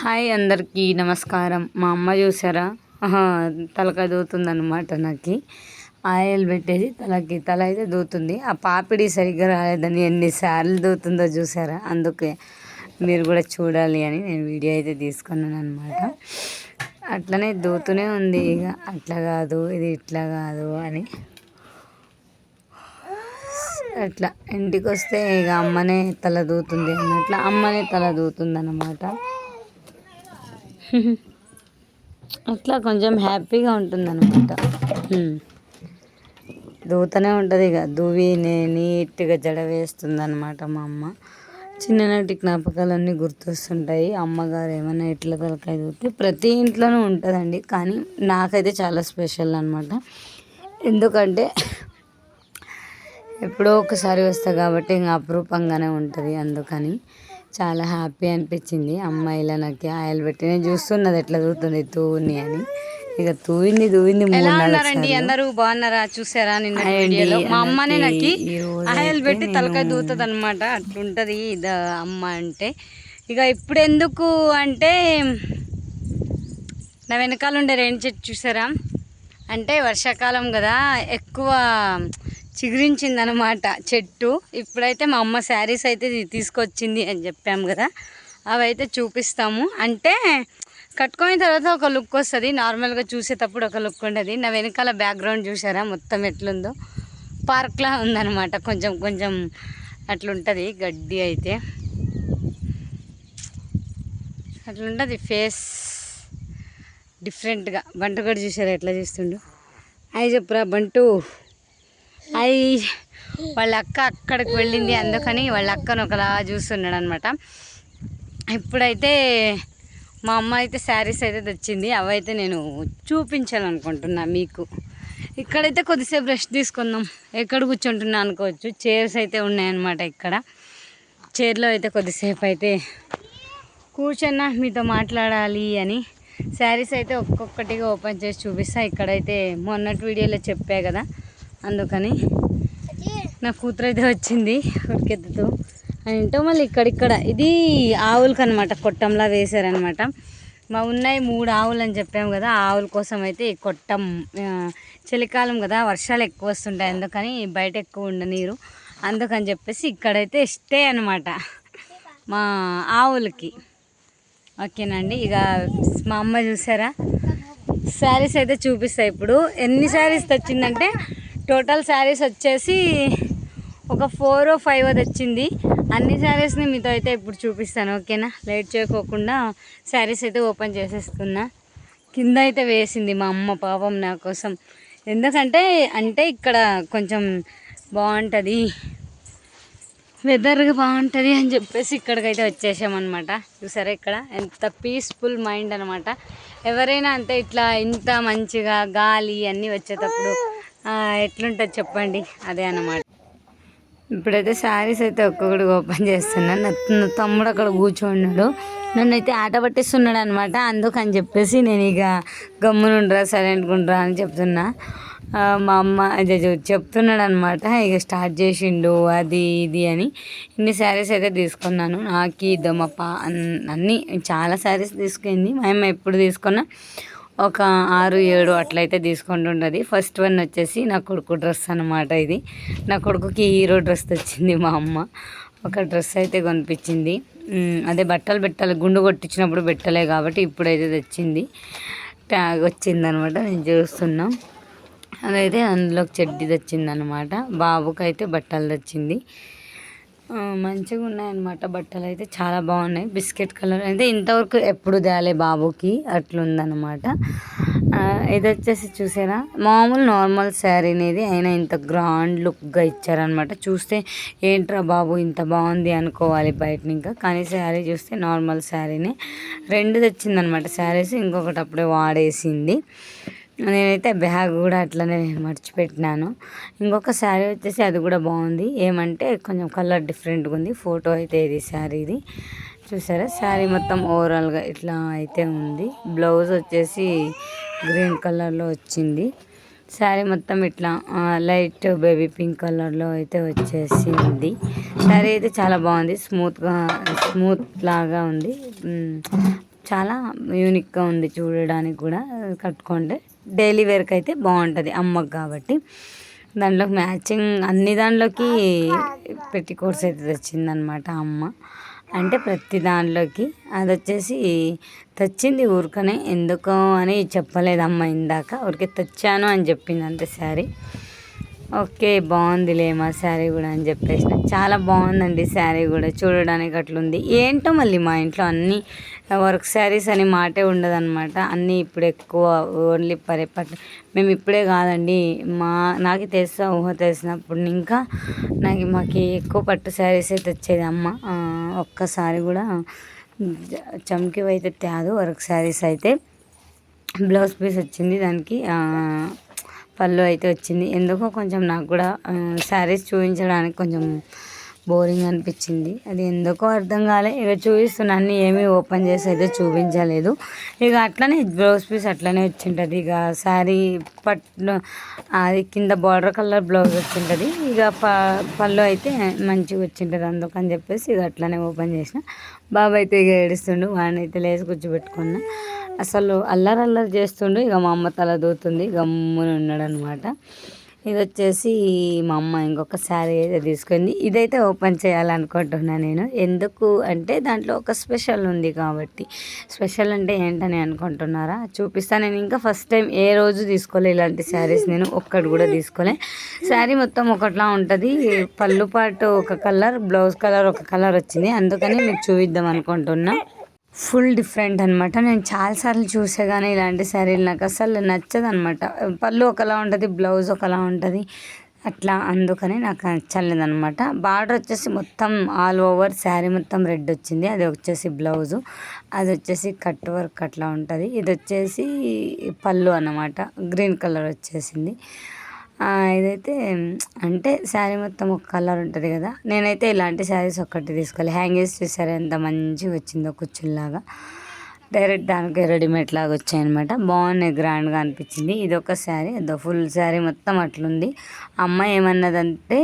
Hi అందరికీ నమస్కారం. మా అమ్మ చూసారా? తలక తలకాయ దూతుంది అనమాట నాకు. ఆయిల్ పెట్టేసి తలకి తల అయితే దూతుంది. ఆ పాపిడి సరిగ్గా రాలేదని ఎన్నిసార్లు దూతుందో చూసారా? అందుకే మీరు కూడా చూడాలి అని నేను వీడియో అయితే తీసుకున్నాను అనమాట అట్లనే దూతూనే ఉంది ఇక. అట్లా కాదు ఇది ఇట్లా కాదు అని. అట్లా ఇంటికి వస్తే ఇక అమ్మనే తల దూతుంది అన్నట్లు అమ్మనే తల దూతుంది అన్నమాట అట్లా కొంచెం హ్యాపీగా ఉంటుంది అనమాట దూతనే ఉంటుంది ఇక. దువ్వి నీట్గా జడ వేస్తుంది అనమాట మా అమ్మ. చిన్ననాటి జ్ఞాపకాలన్నీ గుర్తొస్తుంటాయి. అమ్మగారు ఏమైనా ఇట్లా తలకాయ దూతే ప్రతి ఇంట్లోనూ ఉంటుందండి. కానీ నాకైతే చాలా స్పెషల్ అనమాట ఎందుకంటే ఎప్పుడో ఒకసారి వస్తా కాబట్టి ఇంకా అపురూపంగానే ఉంటుంది అందుకని. చాలా హ్యాపీ అనిపించింది. అమ్మాయిలా నాకు ఆయిల్ పెట్టి నేను చూస్తున్నది ఎట్లా దూతుంది తూని అని. ఇక తూవింది తూవింది నాలుగు ఉన్నారండి? అందరూ బాగున్నారా? చూసారా నిన్న వీడియోలో? మా అమ్మనే నాకు ఆయిల్ పెట్టి తలకాయ దూతుంది అనమాట అట్లుంటది ఇది అమ్మ అంటే. ఇక ఇప్పుడు ఎందుకు అంటే నా వెనకాల ఉండే రేణి చెట్టు చూసారా? అంటే వర్షాకాలం కదా ఎక్కువ చిగురించింది అనమాట చెట్టు. ఇప్పుడైతే మా అమ్మ శారీస్ అయితే తీసుకొచ్చింది అని చెప్పాము కదా. అవి అయితే చూపిస్తాము. అంటే కట్టుకున్న తర్వాత ఒక లుక్ వస్తుంది. నార్మల్గా చూసేటప్పుడు ఒక లుక్ ఉండదు. నా వెనకాల బ్యాక్గ్రౌండ్ చూసారా మొత్తం ఎట్లుందో. పార్క్లా ఉందన్నమాట. కొంచెం కొంచెం అట్లుంటుంది. గడ్డి అయితే. అట్లుంటుంది. ఫేస్ డిఫరెంట్గా. బంటు కూడా చూసారా ఎట్లా చేస్తుండు? అయి చెప్పురా బంటు. అయి వాళ్ళ అక్క అక్కడికి వెళ్ళింది అందుకని వాళ్ళ అక్కను ఒకలా చూస్తున్నాడు అనమాట ఇప్పుడైతే మా అమ్మ అయితే శారీస్ అయితే తెచ్చింది అవైతే నేను చూపించాలనుకుంటున్నా మీకు. ఇక్కడైతే కొద్దిసేపు రెస్ట్ తీసుకుందాం. ఎక్కడ కూర్చుంటున్నా అనుకోవచ్చు. చైర్స్ అయితే ఉన్నాయన్నమాట ఇక్కడ. చైర్లో అయితే కొద్దిసేపు అయితే కూర్చున్నా మీతో మాట్లాడాలి అని. శారీస్ అయితే ఒక్కొక్కటిగా ఓపెన్ చేసి చూపిస్తా. ఇక్కడైతే మొన్నటి వీడియోలో చెప్పా కదా. అందుకని నా కూతురు అయితే వచ్చింది ఉరికెత్తుతూ. ఏంటో మళ్ళీ ఇక్కడిక్కడ. ఇది ఆవులకి అనమాట కొట్టంలా వేశారనమాట మా ఉన్నాయి మూడు ఆవులు అని చెప్పాము కదా ఆవుల కోసం అయితే ఈ కొట్టం చలికాలం కదా వర్షాలు ఎక్కువ వస్తుంటాయి అందుకని బయట ఎక్కువ ఉండనీరు. అందుకని చెప్పేసి ఇక్కడైతే స్టే అనమాట మా ఆవులకి. ఓకేనండి ఇక మా అమ్మ చూసారా? శారీస్ అయితే చూపిస్తాయి ఇప్పుడు. ఎన్ని శారీస్ తెచ్చిందంటే టోటల్ శారీస్ వచ్చేసి ఒక ఫోర్ ఫైవ్ తెచ్చింది. అన్ని శారీస్ని మీతో అయితే ఇప్పుడు చూపిస్తాను ఓకేనా? లేట్ చేయకోకుండా శారీస్ అయితే ఓపెన్ చేసేస్తున్నా. కింద అయితే వేసింది మా అమ్మ పాపం నా కోసం. ఎందుకంటే అంటే ఇక్కడ కొంచెం బాగుంటుంది. వెదర్ బాగుంటుంది అని చెప్పేసి ఇక్కడికైతే వచ్చేసామన్నమాట. చూసారా ఇక్కడ? ఎంత పీస్ఫుల్ మైండ్ అనమాట ఎవరైనా అంతే ఇట్లా ఇంత మంచిగా గాలి అన్నీ వచ్చేటప్పుడు ఎట్లుంటుంది చెప్పండి. అదే అనమాట ఇప్పుడైతే శారీస్ అయితే ఒక్కొక్కటి ఓపెన్ చేస్తున్నాను నా తమ్ముడు అక్కడ కూర్చోన్నాడు. నన్ను అయితే ఆట పట్టిస్తున్నాడు అనమాట అందుకని చెప్పేసి నేను ఇక గమ్మునుండ్రా సైలెంట్గా ఉండరా అని చెప్తున్నా. మా అమ్మ అదే చెప్తున్నాడు అనమాట ఇక స్టార్ట్ చేసిండు అది ఇది అని. ఇన్ని శారీస్ అయితే తీసుకున్నాను. నాకు దమ్మప్ప అన్నీ చాలా శారీస్ తీసుకుంది మా అమ్మ ఎప్పుడు తీసుకున్నా ఒక ఆరు ఏడు అట్లయితే తీసుకుంటుంటుంది ఫస్ట్ వన్ వచ్చేసి నా కొడుకు డ్రెస్ అనమాట ఇది. నా కొడుకుకి హీరో డ్రెస్ తెచ్చింది మా అమ్మ. ఒక డ్రెస్ అయితే కొనిపించింది. అదే బట్టలు పెట్టాలి గుండు కొట్టించినప్పుడు పెట్టలే కాబట్టి ఇప్పుడైతే తెచ్చింది. ట్యాగ్ వచ్చిందనమాట నేను చూస్తున్నాం. అదైతే అందులోకి చెడ్డి తెచ్చింది అనమాట బాబుకి అయితే బట్టలు తెచ్చింది. మంచిగా ఉన్నాయన్నమాట. బట్టలు అయితే చాలా బాగున్నాయి. బిస్కెట్ కలర్ అయితే ఇంతవరకు ఎప్పుడు తేలే బాబుకి అట్లుందనమాట ఇది వచ్చేసి చూసారా? మామూలు నార్మల్ శారీ అనేది అయినా ఇంత గ్రాండ్ లుక్గా ఇచ్చారనమాట చూస్తే ఏంట్రా బాబు ఇంత బాగుంది అనుకోవాలి బయట ఇంకా. కానీ శారీ చూస్తే నార్మల్ శారీనే. రెండు తెచ్చిందనమాట శారీస్. ఇంకొకటి అప్పుడే వాడేసింది. నేనైతే బ్యాగ్ కూడా అట్లనే నేను మర్చిపెట్టినాను. ఇంకొక శారీ వచ్చేసి అది కూడా బాగుంది. ఏమంటే కొంచెం కలర్ డిఫరెంట్గా ఉంది. ఫోటో అయితే ఇది శారీది చూసారా? శారీ మొత్తం ఓవరాల్గా ఇట్లా అయితే ఉంది. బ్లౌజ్ వచ్చేసి గ్రీన్ కలర్లో వచ్చింది. శారీ మొత్తం ఇట్లా లైట్ బేబీ పింక్ కలర్లో అయితే వచ్చేసింది. శారీ అయితే చాలా బాగుంది. స్మూత్గా స్మూత్ లాగా ఉంది. చాలా యూనిక్గా ఉంది చూడడానికి కూడా. కట్టుకుంటే డైలీ వేర్కి అయితే బాగుంటుంది అమ్మకు కాబట్టి. దాంట్లోకి మ్యాచింగ్ అన్ని దాంట్లోకి పెట్టి కోర్స్ అయితే తెచ్చిందనమాట అమ్మ. అంటే ప్రతి దాంట్లోకి. అది వచ్చేసి తెచ్చింది ఊరికనే. ఎందుకో అని చెప్పలేదు అమ్మ ఇందాక. ఊరికే తెచ్చాను అని చెప్పింది అంతే శారీ. ఓకే బాగుందిలే మా శారీ కూడా అని చెప్పేసిన చాలా బాగుందండి శారీ కూడా. చూడడానికి అట్లుంది. ఏంటో మళ్ళీ మా ఇంట్లో అన్నీ వర్క్ శారీస్ అని మాటే ఉండదన్నమాట. అన్నీ ఇప్పుడు ఎక్కువ ఓన్లీ పరే పట్టు మేము ఇప్పుడే కాదండి మా నాకు తెలుసా ఊహ తెలిసినప్పుడు. ఇంకా నాకు మాకు ఎక్కువ పట్టు శారీస్ అయితే వచ్చేది అమ్మ ఒక్కసారి కూడా చమ్కి అయితే తేదు వర్క్ శారీస్ అయితే. బ్లౌజ్ పీస్ వచ్చింది దానికి పళ్ళు అయితే వచ్చింది. ఎందుకో కొంచెం నాకు కూడా శారీస్ చూపించడానికి కొంచెం బోరింగ్ అనిపించింది. అది ఎందుకో అర్థం కాలే. ఇక చూపిస్తున్నా అన్ని ఏమీ ఓపెన్ చేసి అయితే చూపించలేదు. ఇక అట్లనే బ్లౌజ్ పీస్ అట్లనే వచ్చింటుంది. ఇక శారీ పట్టు అది కింద బార్డర్ కలర్ బ్లౌజ్ వచ్చింటుంది. ఇక ప పళ్ళు అయితే మంచిగా వచ్చింటుంది అందుకని చెప్పేసి ఇక అట్లనే ఓపెన్ చేసిన. బాబు అయితే ఇక ఏడుస్తుండు వాడిని అయితే లేచి కూర్చోబెట్టుకున్నా. అసలు అల్లరి అల్లరి చేస్తుండు ఇక మా అమ్మ తల దూతుంది గమ్మున ఉన్నాడు అనమాట ఇది వచ్చేసి మా అమ్మ ఇంకొక శారీ అయితే తీసుకుంది. ఇదైతే ఓపెన్ చేయాలనుకుంటున్నా నేను. ఎందుకు అంటే దాంట్లో ఒక స్పెషల్ ఉంది కాబట్టి. స్పెషల్ అంటే ఏంటని అనుకుంటున్నారా? చూపిస్తాను నేను ఇంకా ఫస్ట్ టైం ఏ రోజు తీసుకోలే ఇలాంటి శారీస్ నేను. ఒక్కటి కూడా తీసుకోలే. శారీ మొత్తం ఒకట్లా ఉంటుంది. పళ్ళు పాటు ఒక కలర్ బ్లౌజ్ కలర్ ఒక కలర్ వచ్చింది. అందుకని మీకు చూపిద్దాం అనుకుంటున్నా. ఫుల్ డిఫరెంట్ అనమాట నేను చాలాసార్లు చూసే కానీ ఇలాంటి శారీలు నాకు అసలు నచ్చదు అనమాట పళ్ళు ఒకలా ఉంటుంది బ్లౌజ్ ఒకలా ఉంటుంది. అట్లా అందుకని నాకు నచ్చలేదు అనమాట బార్డర్ వచ్చేసి మొత్తం ఆల్ ఓవర్ శారీ మొత్తం రెడ్ వచ్చింది. అది వచ్చేసి బ్లౌజు అది వచ్చేసి కట్ వర్క్ అట్లా ఉంటుంది. ఇది వచ్చేసి పళ్ళు అన్నమాట. గ్రీన్ కలర్ వచ్చేసింది. ఇదైతే అంటే శారీ మొత్తం ఒక కలర్ ఉంటుంది కదా. నేనైతే ఇలాంటి శారీస్ ఒక్కటి తీసుకోవాలి హ్యాంగర్స్ చూసారు? ఎంత మంచిగా వచ్చిందో కుచ్చుల్లాగా. డైరెక్ట్ దానికి రెడీమేడ్ లాగా వచ్చాయన్నమాట. బాగున్నాయి గ్రాండ్గా అనిపించింది. ఇది ఒక శారీ అదో ఫుల్ శారీ మొత్తం అట్లుంది. అమ్మ ఏమన్నదంటే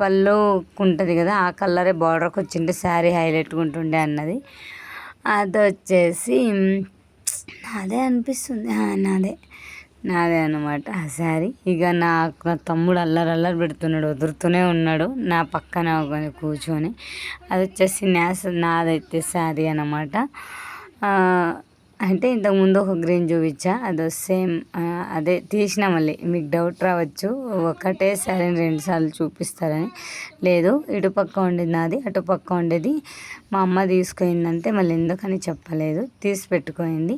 పళ్ళు ఉంటుంది కదా ఆ కలరే బార్డర్కి వచ్చింటే శారీ హైలైట్గా ఉంటుండే అన్నది. అది వచ్చేసి నాదే అనిపిస్తుంది నాదే. నాదే అనమాట ఆ శారీ. ఇక నా నా తమ్ముడు అల్లరి అల్లరి పెడుతున్నాడు వదురుతూనే ఉన్నాడు. నా పక్కన ఒక కూర్చొని అది వచ్చేసి నేస నాదైతే శారీ అనమాట అంటే ఇంతకుముందు ఒక గ్రీన్ చూపించా అది సేమ్ అదే తీసిన మళ్ళీ. మీకు డౌట్ రావచ్చు ఒకటే శారీ రెండుసార్లు చూపిస్తారని. లేదు ఇటు పక్క ఉండేది నాది అటు పక్క ఉండేది మా అమ్మ తీసుకుపోయిందంటే మళ్ళీ ఎందుకని చెప్పలేదు. తీసి పెట్టుకోయింది.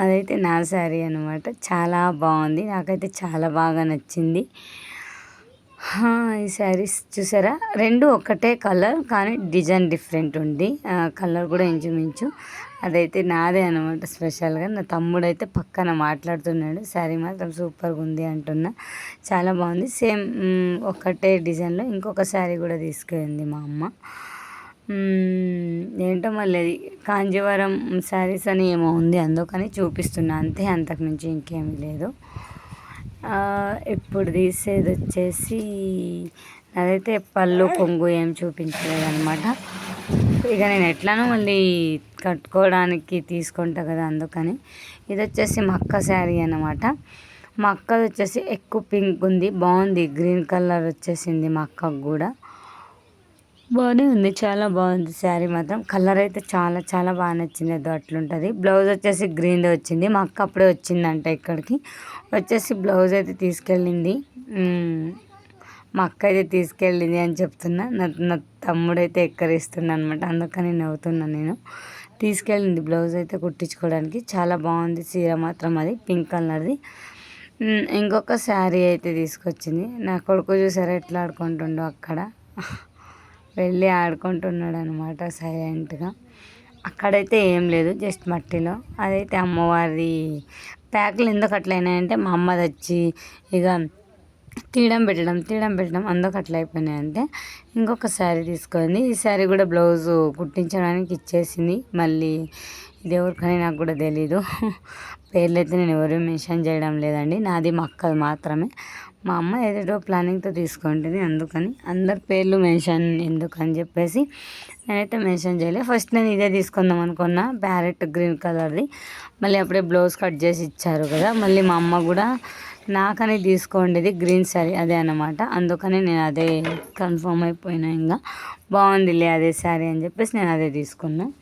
అదైతే నా శారీ అనమాట చాలా బాగుంది. నాకైతే చాలా బాగా నచ్చింది. ఈ శారీస్ చూసారా? రెండు ఒకటే కలర్ కానీ డిజైన్ డిఫరెంట్ ఉంది. కలర్ కూడా ఇంచుమించు అదైతే నాదే అనమాట స్పెషల్గా. నా తమ్ముడు అయితే పక్కన మాట్లాడుతున్నాడు. శారీ మాత్రం సూపర్గా ఉంది అంటున్నా. చాలా బాగుంది. సేమ్ ఒకటే డిజైన్లో ఇంకొక శారీ కూడా తీసుకెళ్ళింది మా అమ్మ. ఏంటో మళ్ళీ అది. కాంజీవరం శారీస్ అని ఏమో ఉంది అందుకని చూపిస్తున్నా. అంతే అంతకుమించి ఇంకేమీ లేదు. ఇప్పుడు తీసేది వచ్చేసి అదైతే పళ్ళు కొంగు ఏం చూపించలేదన్నమాట. ఇక నేను ఎట్లానో మళ్ళీ కట్టుకోవడానికి తీసుకుంటా కదా అందుకని. ఇది వచ్చేసి మా అక్క శారీ అనమాట మా అక్కది వచ్చేసి ఎక్కువ పింక్ ఉంది బాగుంది. గ్రీన్ కలర్ వచ్చేసింది మా అక్కకు కూడా. బాగానే ఉంది. చాలా బాగుంది శారీ మాత్రం. కలర్ అయితే చాలా చాలా బాగా నచ్చింది. అది అట్లుంటుంది. బ్లౌజ్ వచ్చేసి గ్రీన్ది వచ్చింది. మా అక్క అప్పుడే వచ్చిందంట ఇక్కడికి. వచ్చేసి బ్లౌజ్ అయితే తీసుకెళ్ళింది. మా అక్క అయితే తీసుకెళ్ళింది అని చెప్తున్నా. నా నా తమ్ముడైతే అయితే ఎక్కరిస్తున్నా అనమాట అందుకని నవ్వుతున్నా నేను. తీసుకెళ్ళింది బ్లౌజ్ అయితే కుట్టించుకోవడానికి. చాలా బాగుంది చీర మాత్రం అది. పింక్ కలర్ది. ఇంకొక శారీ అయితే తీసుకొచ్చింది. నా కొడుకు చూసారా? ఎట్లా ఆడుకుంటుండో అక్కడ. వెళ్ళి ఆడుకుంటున్నాడు అనమాట సైలెంట్గా. అక్కడైతే ఏం లేదు జస్ట్ మట్టిలో. అదైతే అమ్మవారి ప్యాకులు ఎందుకు అట్లయినాయంటే మా అమ్మది వచ్చి ఇక తీయడం పెట్టడం తీయడం పెట్టడం అందుకు అట్లా అయిపోయినాయి అంటే ఇంకొక శారీ తీసుకుంది. ఈ శారీ కూడా బ్లౌజ్ కుట్టించడానికి ఇచ్చేసింది. మళ్ళీ ఇది ఎవరికని నాకు కూడా తెలీదు. పేర్లు అయితే నేను ఎవరు మెన్షన్ చేయడం లేదండి. నాది మా అక్కది మాత్రమే. మా అమ్మ ఏదేదో ప్లానింగ్తో తీసుకుంటుంది అందుకని అందరి పేర్లు మెన్షన్ ఎందుకని చెప్పేసి నేనైతే మెన్షన్ చేయలేదు ఫస్ట్ నేను ఇదే తీసుకుందాం అనుకున్నా ప్యారెట్ గ్రీన్ కలర్ది మళ్ళీ అప్పుడే బ్లౌజ్ కట్ చేసి ఇచ్చారు కదా మళ్ళీ మా అమ్మ కూడా నాకని తీసుకోండిది గ్రీన్ శారీ అదే అన్నమాట. అందుకని నేను అదే కన్ఫర్మ్ అయిపోయినా ఇంకా. బాగుందిలే అదే శారీ అని చెప్పేసి నేను అదే తీసుకున్నాను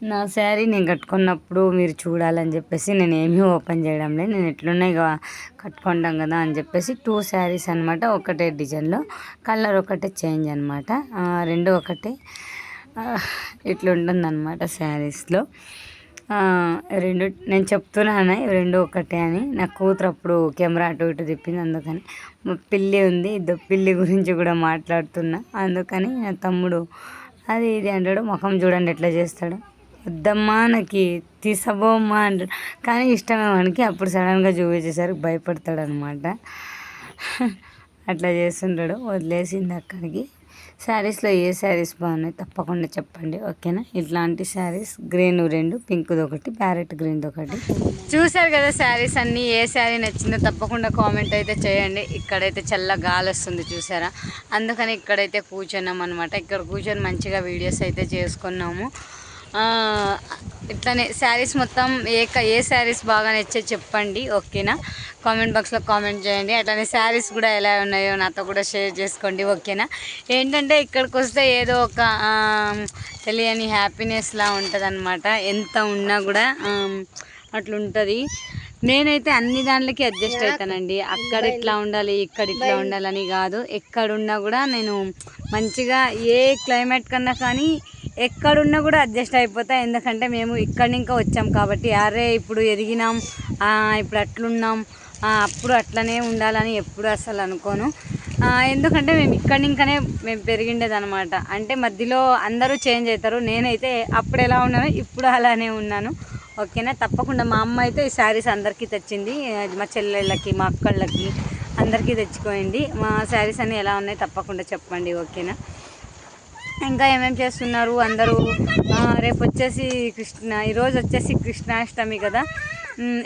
నా శారీ నేను కట్టుకున్నప్పుడు మీరు చూడాలని చెప్పేసి నేను ఏమీ ఓపెన్ చేయడం లేదు. నేను ఎట్లున్నాయి కట్టుకుంటాం కదా అని చెప్పేసి టూ శారీస్ అనమాట ఒకటే డిజైన్లో కలర్ ఒకటే చేంజ్ అనమాట రెండు ఒకటే ఆ, ఇట్లుంటుంది అనమాట శారీస్లో రెండు నేను చెప్తున్నాను ఇవి రెండు ఒకటే అని. నా కూతురు అప్పుడు కెమెరా అటు ఇటు తిప్పింది అందుకని. మా పిల్లి ఉంది ఇద్దరు పిల్లి గురించి కూడా మాట్లాడుతున్నా. అందుకని నా తమ్ముడు అది ఇది అంటాడు ముఖం చూడండి ఎట్లా చేస్తాడు. వద్దమ్మా నాకు తీసబోమ్మా అంటాడు కానీ ఇష్టమే వానికి. అప్పుడు సడన్గా చూపించేసరికి భయపడతాడు అనమాట అట్లా చేస్తుంటాడు. వదిలేసింది అక్కడికి. శారీస్లో ఏ శారీస్ బాగున్నాయి తప్పకుండా చెప్పండి. ఓకేనా? ఇట్లాంటి శారీస్ గ్రీన్ రెండు పింక్ది ఒకటి ప్యారెట్ గ్రీన్ది ఒకటి. చూసారు కదా శారీస్ అన్నీ? ఏ శారీ నచ్చిందో తప్పకుండా కామెంట్ అయితే చేయండి. ఇక్కడైతే చల్ల గాలి వస్తుంది చూసారా? అందుకని ఇక్కడైతే కూర్చున్నాం అనమాట ఇక్కడ కూర్చొని మంచిగా వీడియోస్ అయితే చేసుకున్నాము. ఇట్లానే శారీస్ మొత్తం ఏ ఏ శారీస్ బాగా నచ్చే చెప్పండి ఓకేనా? కామెంట్ బాక్స్లో కామెంట్ చేయండి. అట్లానే శారీస్ కూడా ఎలా ఉన్నాయో నాతో కూడా షేర్ చేసుకోండి ఓకేనా? ఏంటంటే ఇక్కడికి వస్తే ఏదో ఒక తెలియని హ్యాపీనెస్లా ఉంటుంది ఎంత ఉన్నా కూడా అట్లుంటుంది. నేనైతే అన్ని దాంట్లకి అడ్జస్ట్ అవుతానండి అక్కడ ఇట్లా ఉండాలి ఇక్కడ ఇట్లా ఉండాలని కాదు. ఎక్కడున్నా కూడా నేను మంచిగా ఏ క్లైమేట్ కన్నా కానీ ఎక్కడున్నా కూడా అడ్జస్ట్ అయిపోతా. ఎందుకంటే మేము ఇక్కడి ఇంకా వచ్చాం కాబట్టి అరే ఇప్పుడు ఎదిగినాం ఇప్పుడు అట్లున్నాం అప్పుడు అట్లనే ఉండాలని ఎప్పుడు అసలు అనుకోను. ఎందుకంటే మేము ఇక్కడి ఇంకనే మేము పెరిగిండేది అనమాట అంటే మధ్యలో అందరూ చేంజ్ అవుతారు. నేనైతే అప్పుడు ఎలా ఉన్నానో ఇప్పుడు అలానే ఉన్నాను. ఓకేనా? తప్పకుండా మా అమ్మ అయితే ఈ శారీస్ అందరికీ తెచ్చింది. మా చెల్లెళ్ళకి మా అక్కళ్ళకి అందరికీ తెచ్చుకోండి. మా శారీస్ అన్నీ ఎలా ఉన్నాయి తప్పకుండా చెప్పండి ఓకేనా? ఇంకా ఏమేమి చేస్తున్నారు అందరూ? రేపు వచ్చేసి కృష్ణ ఈరోజు వచ్చేసి కృష్ణాష్టమి కదా.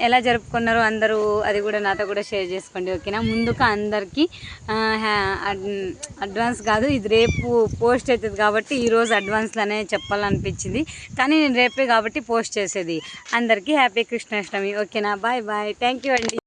ఎలా జరుపుకున్నారు అందరూ అది కూడా నాతో కూడా షేర్ చేసుకోండి ఓకేనా? ముందుగా అందరికీ హ్యా- అడ్వాన్స్ కాదు ఇది రేపు పోస్ట్ అవుతుంది కాబట్టి ఈరోజు అడ్వాన్స్లోనే చెప్పాలనిపించింది. కానీ నేను రేపే కాబట్టి పోస్ట్ చేసేది. అందరికీ హ్యాపీ కృష్ణాష్టమి ఓకేనా? Bye bye. థ్యాంక్ యూ అండి.